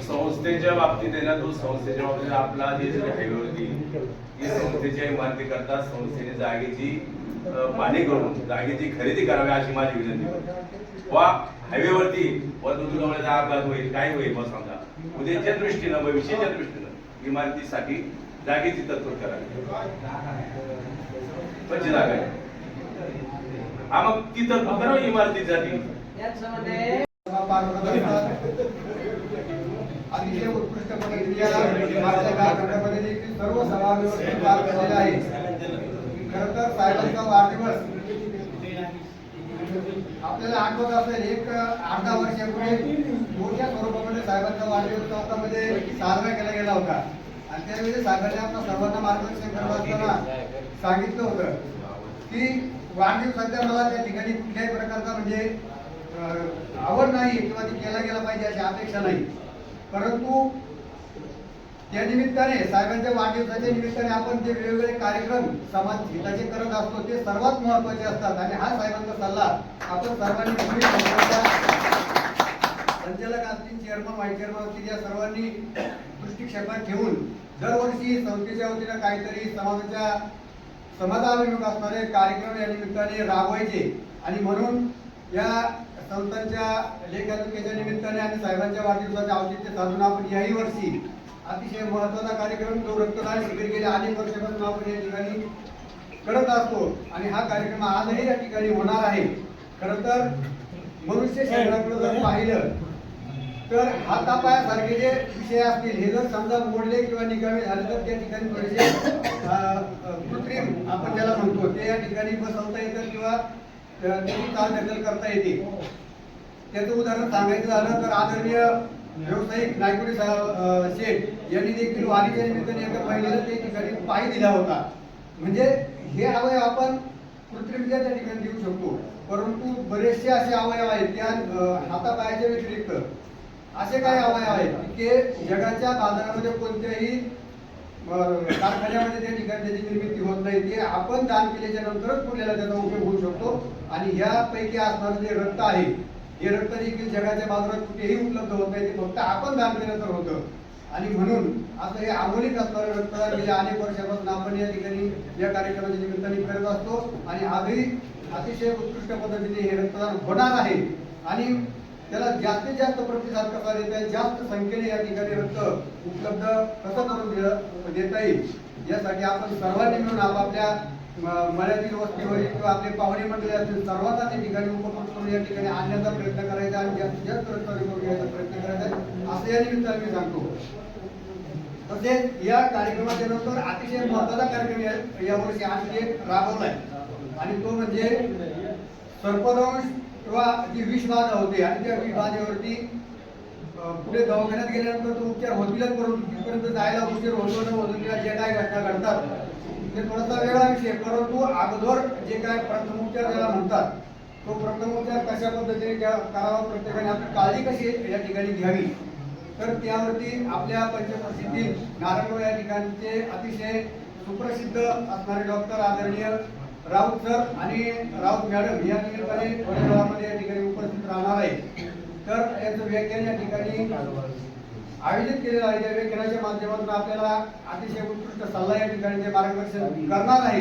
संस्थेच्या बाबतीत आहे ना तो संस्थेच्या बाबतीत आपला जे जे हायवेवरती ही संस्थेच्या इमारती करता संस्थेने जागेची पाणी करून जागेची खरेदी करावी अशी माझी विनंती वा हायवेवरती व दुधगावण्याचा अपघात होईल काय होईल मग समजा उद्याच्या दृष्टीनं भविष्याच्या दृष्टीनं इमारतीसाठी जागेची तरतूद करावी. पंच जागा आहे? हा मग ती तरतूद करावी इमारतीसाठी. अतिशय उत्कृष्ट पद्धतीने देखील सर्व सभा पार पडलेल्या आहे खर तर साहेबांचा वाढदिवस आपल्याला आठवत असेल एक आठ दहा वर्षापूर्वी मोठ्या स्वरूपामध्ये साहेबांचा वाढदिवस चौकामध्ये साजरा केला गेला होता. आणि त्यावेळी साहेबांनी आपल्या सर्वांना मार्गदर्शन करत असताना सांगितलं होतं की वाढदिवसाच्या मला त्या ठिकाणी कुठल्याही प्रकारचा म्हणजे आवड नाही किंवा ती केला गेला पाहिजे अशी अपेक्षा नाही. परंतु त्या निमित्ताने साहेबांच्या वाढदिवसाच्या निमित्ताने आपण जे वेगवेगळे कार्यक्रम समाज हिताचे करत असतो ते सर्वात महत्त्वाचे असतात. आणि हा साहेबांचा सल्ला आपण सर्वांनी संचालक असतील चेअरमन व्हाईस चेअरमन असतील या सर्वांनी दृष्टिक्षेपात ठेवून दरवर्षी संस्थेच्या वतीनं काहीतरी समाजाच्या समाजाभिमुख असणारे कार्यक्रम या निमित्ताने राबवायचे. आणि म्हणून या संतांच्या लेखाजुकेच्या निमित्ताने आणि साहेबांच्या वाढदिवसाच्या औचित्य साधून आपण याही वर्षी अतिशय महत्त्वाचा कार्यक्रम जो रक्तदान शिबिर गेल्या अनेक वर्षापासून आपण या ठिकाणी करत असतो आणि हा कार्यक्रम आजही या ठिकाणी होणार आहे. खर तर मनुष्य शरीराकडे जर पाहिलं तर हातापायासारखे जे विषय असतील हे जर समजा मोडले किंवा निकामी झाले तर त्या ठिकाणी थोडेसे कृत्रिम आपण ज्याला म्हणतो ते या ठिकाणी बसवता येतं किंवा त्याची चाल करता येते. त्याचं उदाहरण सांगायचं झालं तर आदरणीय व्यावसायिक नायकुडी साहेब शेठ यांनी देखील वारीच्या निमित्ताने एका महिलेला त्या ठिकाणी पाय दिला होता. म्हणजे हे अवयव आपण कृत्रिमरित्या त्या ठिकाणी देऊ शकतो. परंतु बरेचसे असे अवयव आहेत त्या हातापायाच्या व्यतिरिक्त. असे काही अवयव आहेत की जगाच्या बाजारामध्ये कोणत्याही कारखान्यामध्ये त्या ठिकाणी त्याची निर्मिती होत नाही. ते आपण दान केल्याच्या नंतरच पुढल्याला त्याचा उपयोग होऊ शकतो. आणि यापैकी असणारं जे रक्त आहे हे रक्त देखील जगाच्या बाजारात कुठेही उपलब्ध होत नाही ते फक्त आपण दान केलं तर होतं. आणि म्हणून असं हे आमोलिक असणारं रक्तदान गेल्या अनेक वर्षापासून आपण या ठिकाणी या कार्यक्रमाच्या निमित्ताने करत असतो. आणि आजही अतिशय उत्कृष्ट पद्धतीने हे रक्तदान होणार आहे. आणि त्याला जास्तीत जास्त प्रतिसाद कसा देता येईल जास्त संख्येने या ठिकाणी रक्त उपलब्ध कसं करून देता येईल यासाठी आपण सर्वांनी मिळून आपापल्या मर्यादित मळ्यातील वस्तीवरील किंवा आपले पाहुणे मंडळी असतील सर्वांना त्या ठिकाणी उपकृत करून या ठिकाणी आणण्याचा प्रयत्न करायचा आणि जास्तीत जास्त रक्त करून घ्यायचा प्रयत्न करायचा असं या निमित्ताने मी सांगतो. तसेच या कार्यक्रमाच्या नंतर अतिशय महत्त्वाचा कार्यक्रम यावर्षी आणखी एक राबवलाय आणि तो म्हणजे सर्पदंश किंवा जी विषबाधा होते आणि त्या विषबाधेवरती पुढे दवाखान्यात गेल्यानंतर तो उपचार होतीलच परंतु तिथपर्यंत जायला उशीर होतो न होतो किंवा जे काय घटना घडतात ते थोडासा वेगळा विषय परंतु अगोदर जे काय प्रथमोपचार ज्याला म्हणतात तो प्रथमोपचार कशा पद्धतीने करावा प्रत्येकाने आपली काळजी कशी या ठिकाणी घ्यावी? तर त्यावरती आपल्या पंचकृषीतील नारायणगाव या ठिकाणचे अतिशय सुप्रसिद्ध असणारे डॉक्टर आदरणीय राऊत सर आणि राऊत मॅडम या ठिकाणी थोड्या वेळामध्ये या ठिकाणी उपस्थित राहणार आहे तर याचं व्याख्यान या ठिकाणी आयोजित केलेलं आहे त्या व्याख्यानाच्या माध्यमातून आपल्याला अतिशय उत्कृष्ट सल्ला या ठिकाणी ते मार्गदर्शन करणार आहे